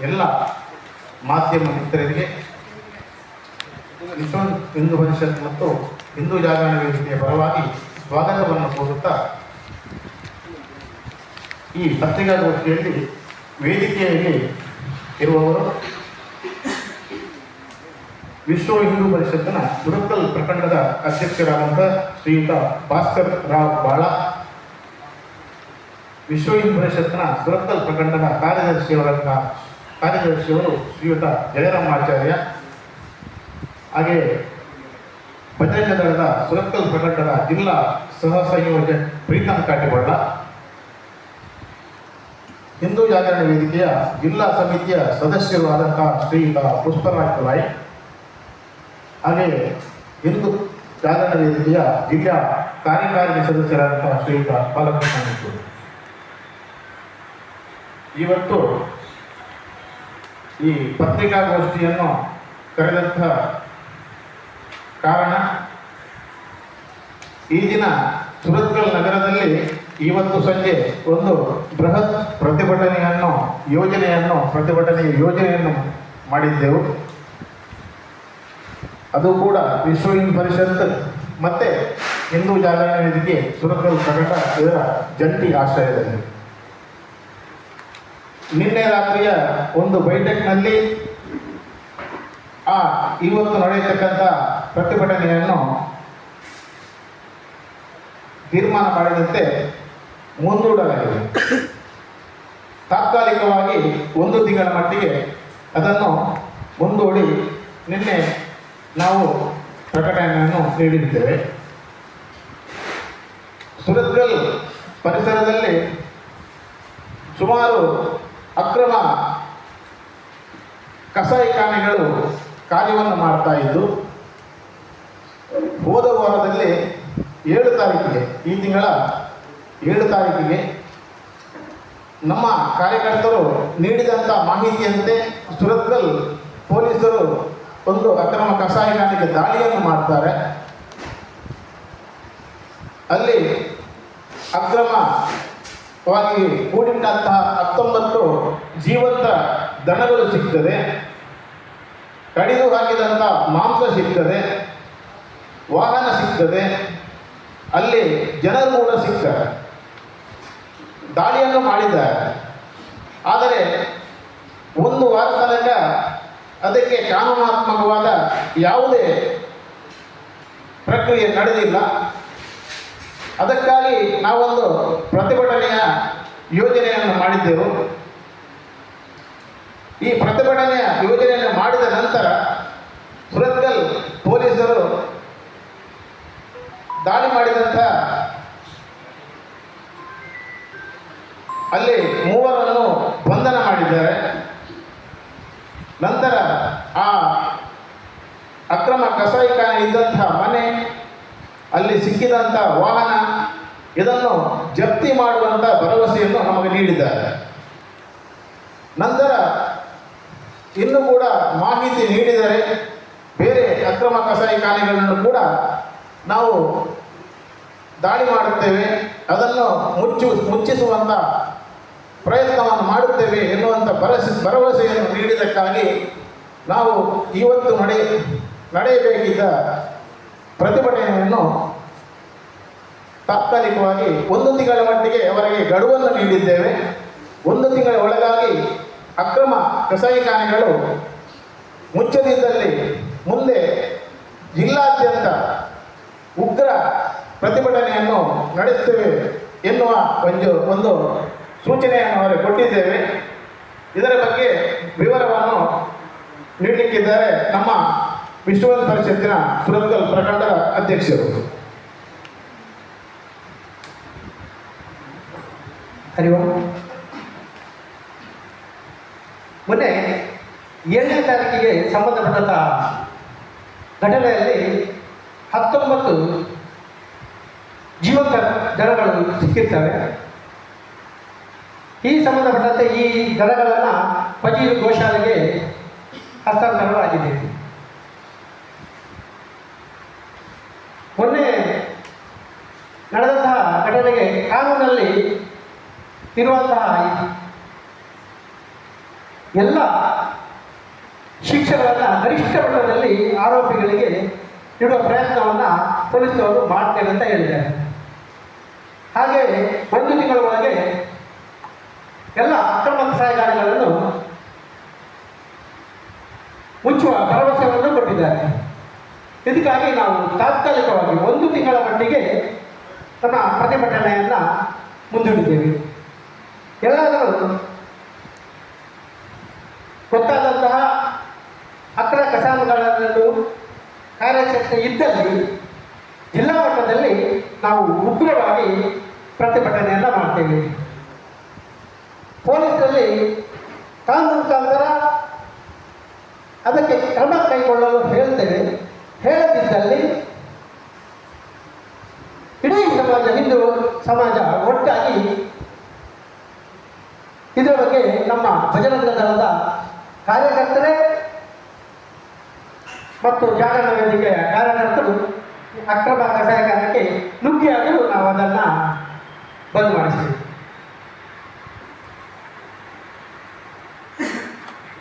ಎಲ್ಲ ಮಾಧ್ಯಮ ಮಿತ್ರರಿಗೆ ವಿಶ್ವ ಹಿಂದೂ ಪರಿಷತ್ ಮತ್ತು ಹಿಂದೂ ಜಾಗರಣ ವೇದಿಕೆಯ ಪರವಾಗಿ ಸ್ವಾಗತವನ್ನು ಕೋರುತ್ತಾ ಈ ಪತ್ರಿಕಾಗೋಷ್ಠಿಯಲ್ಲಿ ವೇದಿಕೆಯಲ್ಲಿ ಇರುವವರು ವಿಶ್ವ ಹಿಂದೂ ಪರಿಷತ್ತಿನ ಗುರುಕಲ್ ಪ್ರಖಂಡದ ಅಧ್ಯಕ್ಷರಾದಂಥ ಶ್ರೀಯುತ ಭಾಸ್ಕರ್ ರಾವ್ ಬಾಳ, ವಿಶ್ವ ಹಿಂದೂ ಪರಿಷತ್ತಿನ ಸುರತ್ಕಲ್ ಪ್ರಖಂಡದ ಕಾರ್ಯದರ್ಶಿಯವರಾದ ಕಾರ್ಯದರ್ಶಿಯವರು ಶ್ರೀಯುತ ಜಯರಾಮಾಚಾರ್ಯ ಹಾಗೆ ಬಜರಂಗ ದಳದ ಪ್ರಕಟದ ಜಿಲ್ಲಾ ಸಹ ಸಂಯೋಜಕ ಪ್ರೀತಮ್ ಕಾಟಿಬಳ್ಳ. ಹಿಂದೂ ಜಾಗರಣ ವೇದಿಕೆಯ ಜಿಲ್ಲಾ ಸಮಿತಿಯ ಸದಸ್ಯರು ಆದಂತಹ ಶ್ರೀಯುತ ಪುಷ್ಪರಾಜ್ ಕುಲಾಯ್ ಹಾಗೆ ಹಿಂದೂ ಜಾಗರಣ ವೇದಿಕೆಯ ಜಿಲ್ಲಾ ಕಾರ್ಯಕಾರಿಣಿ ಸದಸ್ಯರಾದಂತಹ ಶ್ರೀಯುತ ಬಾಲಕೃಷ್ಣ ಇವತ್ತು ಈ ಪತ್ರಿಕಾಗೋಷ್ಠಿಯನ್ನು ಕರೆದಂಥ ಕಾರಣ, ಈ ದಿನ ಸುರತ್ಕಲ್ ನಗರದಲ್ಲಿ ಇವತ್ತು ಸಂಜೆ ಒಂದು ಬೃಹತ್ ಪ್ರತಿಭಟನೆಯನ್ನು, ಯೋಜನೆಯನ್ನು, ಪ್ರತಿಭಟನೆಯ ಯೋಜನೆಯನ್ನು ಮಾಡಿದ್ದೆವು. ಅದು ಕೂಡ ವಿಶ್ವ ಹಿಂದೂ ಪರಿಷತ್ ಮತ್ತು ಹಿಂದೂ ಜಾಗರಣ ವೇದಿಕೆ ಸುರತ್ಕಲ್ ಪ್ರಕಟ ಇದರ ಜಂಟಿ ಆಶ್ರಯದಲ್ಲಿ. ನಿನ್ನೆ ರಾತ್ರಿಯ ಒಂದು ಬೈಠಕ್ನಲ್ಲಿ ಆ ಇವತ್ತು ನಡೆಯತಕ್ಕಂಥ ಪ್ರತಿಭಟನೆಯನ್ನು ತೀರ್ಮಾನ ಮಾಡಿದಂತೆ ಮುಂದೂಡಲಾಗಿದೆ. ತಾತ್ಕಾಲಿಕವಾಗಿ ಒಂದು ತಿಂಗಳ ಮಟ್ಟಿಗೆ ಅದನ್ನು ಮುಂದೂಡಿ ನಿನ್ನೆ ನಾವು ಪ್ರಕಟಣೆಯನ್ನು ನೀಡಿದ್ದೇವೆ. ಸುರತ್ಕಲ್ ಪರಿಸರದಲ್ಲಿ ಸುಮಾರು ಅಕ್ರಮ ಕಸಾಯಿಖಾನೆಗಳು ಕಾರ್ಯವನ್ನು ಮಾಡ್ತಾ ಇದ್ದು, ಹೋದ ವಾರದಲ್ಲಿ ಏಳು ತಾರೀಕಿಗೆ, ಈ ತಿಂಗಳ ಏಳು ತಾರೀಕಿಗೆ ನಮ್ಮ ಕಾರ್ಯಕರ್ತರು ನೀಡಿದಂಥ ಮಾಹಿತಿಯಂತೆ ಸುರತ್ಕಲ್ ಪೊಲೀಸರು ಒಂದು ಅಕ್ರಮ ಕಸಾಯಿಖಾನೆಗೆ ದಾಳಿಯನ್ನು ಮಾಡ್ತಾರೆ. ಅಲ್ಲಿ ಅಕ್ರಮವಾಗಿ ಕೂಡಿಟ್ಟಂತಹ ಹತ್ತೊಂಬತ್ತು ಜೀವಂತ ದನಗಳು ಸಿಗ್ತದೆ. ಕಡಿದು ಹಾಕಿದಂಥ ಮಾಂಸ ಸಿಗ್ತದೆ. ವಾಹನ ಸಿಗ್ತದೆ. ಅಲ್ಲಿ ಜನರು ಕೂಡ ಸಿಗ್ತಾರೆ. ದಾಳಿಯನ್ನು ಮಾಡಿದ್ದಾರೆ. ಆದರೆ ಒಂದು ವಾರ ತನಕ ಅದಕ್ಕೆ ಕಾನೂನಾತ್ಮಕವಾದ ಯಾವುದೇ ಪ್ರಕ್ರಿಯೆ ನಡೆದಿಲ್ಲ. ಅದಕ್ಕಾಗಿ ನಾವೊಂದು ಪ್ರತಿಭಟನೆಯ ಯೋಜನೆಯನ್ನು ಮಾಡಿದ್ದೆವು. ಈ ಪ್ರತಿಭಟನೆಯ ಯೋಜನೆಯನ್ನು ಮಾಡಿದ ನಂತರ ಸುರತ್ಕಲ್ ಪೊಲೀಸರು ದಾಳಿ ಮಾಡಿದಂಥ ಅಲ್ಲಿ ಮೂವರನ್ನು ಬಂಧನ ಮಾಡಿದ್ದಾರೆ. ನಂತರ ಆ ಅಕ್ರಮ ಕಸಾಯಿಖಾನೆ ಇದ್ದಂಥ ಮನೆ ಅಲ್ಲಿ ಸಿಕ್ಕಿದಂಥ ವಾಹನ ಇದನ್ನು ಜಪ್ತಿ ಮಾಡುವಂಥ ಭರವಸೆಯನ್ನು ನಮಗೆ ನೀಡಿದ್ದಾರೆ. ನಂತರ ಇನ್ನು ಕೂಡ ಮಾಹಿತಿ ನೀಡಿದರೆ ಬೇರೆ ಅಕ್ರಮ ಕಸಾಯಿಖಾನೆಗಳನ್ನು ಕೂಡ ನಾವು ದಾಳಿ ಮಾಡುತ್ತೇವೆ. ಅದನ್ನು ಮುಚ್ಚು ಮುಚ್ಚಿಸುವಂಥ ಪ್ರಯತ್ನವನ್ನು ಮಾಡುತ್ತೇವೆ ಎನ್ನುವಂಥ ಭರವಸೆ, ಭರವಸೆಯನ್ನು ನೀಡಿದ್ದಕ್ಕಾಗಿ ನಾವು ಇವತ್ತು ನಡೆ, ನಡೆಯಬೇಕಿದ್ದ ಪ್ರತಿಭಟನೆಯನ್ನು ತಾತ್ಕಾಲಿಕವಾಗಿ ಒಂದು ತಿಂಗಳ ಮಟ್ಟಿಗೆ ಅವರಿಗೆ ಗಡುವನ್ನು ನೀಡಿದ್ದೇವೆ. ಒಂದು ತಿಂಗಳ ಒಳಗಾಗಿ ಅಕ್ರಮ ಕಸಾಯಿಖಾನೆಗಳು ಮುಚ್ಚದಿದ್ದಲ್ಲಿ ಮುಂದೆ ಜಿಲ್ಲಾದ್ಯಂತ ಉಗ್ರ ಪ್ರತಿಭಟನೆಯನ್ನು ನಡೆಸುತ್ತೇವೆ ಎನ್ನುವ ಒಂದು ಒಂದು ಸೂಚನೆಯನ್ನು ಅವರು ಕೊಟ್ಟಿದ್ದೇವೆ. ಇದರ ಬಗ್ಗೆ ವಿವರವನ್ನು ನೀಡಲಿಕ್ಕಿದ್ದಾರೆ ನಮ್ಮ ವಿಶ್ವ ಪರಿಷತ್ತಿನ ಸುರತ್ಕಲ್ ಪ್ರಖಂಡದ ಅಧ್ಯಕ್ಷರು. ಮೊನ್ನೆ ಏಳನೇ ತಾರೀಕಿಗೆ ಸಂಬಂಧಪಟ್ಟಂಥ ಘಟನೆಯಲ್ಲಿ ಹತ್ತೊಂಬತ್ತು ಜೀವಂತ ದರಗಳು ಸಿಕ್ಕಿರ್ತವೆ. ಈ ಸಂಬಂಧಪಟ್ಟಂತೆ ಈ ದರಗಳನ್ನು ಪಜೀರು ಗೋಶಾಲೆಗೆ ಹಸ್ತಾಂತರವಾಗಿದೆ. ಮೊನ್ನೆ ನಡೆದಂತಹ ಘಟನೆಗೆ ಕಾನೂನಲ್ಲಿ ಇರುವಂತಹ ಎಲ್ಲ ಶಿಕ್ಷೆಗಳನ್ನು ಗರಿಷ್ಠ ಮಟ್ಟದಲ್ಲಿ ಆರೋಪಿಗಳಿಗೆ ನೀಡುವ ಪ್ರಯತ್ನವನ್ನು ಪೊಲೀಸರು ಮಾಡ್ತೇವೆ ಅಂತ ಹೇಳಿದ್ದಾರೆ. ಹಾಗೆ ಒಂದು ತಿಂಗಳ ಒಳಗೆ ಎಲ್ಲ ಅಕ್ರಮ ಕಸಾಯಗಾರಗಳನ್ನು ಮುಚ್ಚುವ ಭರವಸೆಯನ್ನು ಕೊಟ್ಟಿದ್ದಾರೆ. ಇದಕ್ಕಾಗಿ ನಾವು ತಾತ್ಕಾಲಿಕವಾಗಿ ಒಂದು ತಿಂಗಳ ಮಟ್ಟಿಗೆ ನಮ್ಮ ಪ್ರತಿಭಟನೆಯನ್ನು ಮುಂದೂಡಿದ್ದೇವೆ. ಎಲ್ಲಾದರೂ ಗೊತ್ತಾದಂತಹ ಅಕ್ರ ಕಸಾನುಗಳನ್ನು ಕಾರ್ಯಾಚರಣೆ ಇದ್ದಲ್ಲಿ ಜಿಲ್ಲಾ ಮಟ್ಟದಲ್ಲಿ ನಾವು ಉಗ್ರವಾಗಿ ಪ್ರತಿಭಟನೆಯನ್ನು ಮಾಡ್ತೇವೆ. ಪೊಲೀಸರಲ್ಲಿ ಕಾನೂನು ಮುಖಾಂತರ ಅದಕ್ಕೆ ಕ್ರಮ ಕೈಗೊಳ್ಳಲು ಹೇಳ್ತೇವೆ ಹೇಳದಿದ್ದಲ್ಲಿ ಇಡೀ ಸಮಾಜ, ಹಿಂದೂ ಸಮಾಜ ಒಟ್ಟಾಗಿ ಬಗ್ಗೆ ನಮ್ಮ ಭಜರಂಗ ದಳದ ಕಾರ್ಯಕರ್ತರೇ ಮತ್ತು ಜಾಗರಣ ವೇದಿಕೆಯ ಕಾರ್ಯಕರ್ತರು ಅಕ್ರಮ ಸಹಕಾರಕ್ಕೆ ನುಗ್ಗಿಯಾದರೂ ನಾವು ಅದನ್ನು ಬಂದ್ ಮಾಡಿಸ್ತೀವಿ.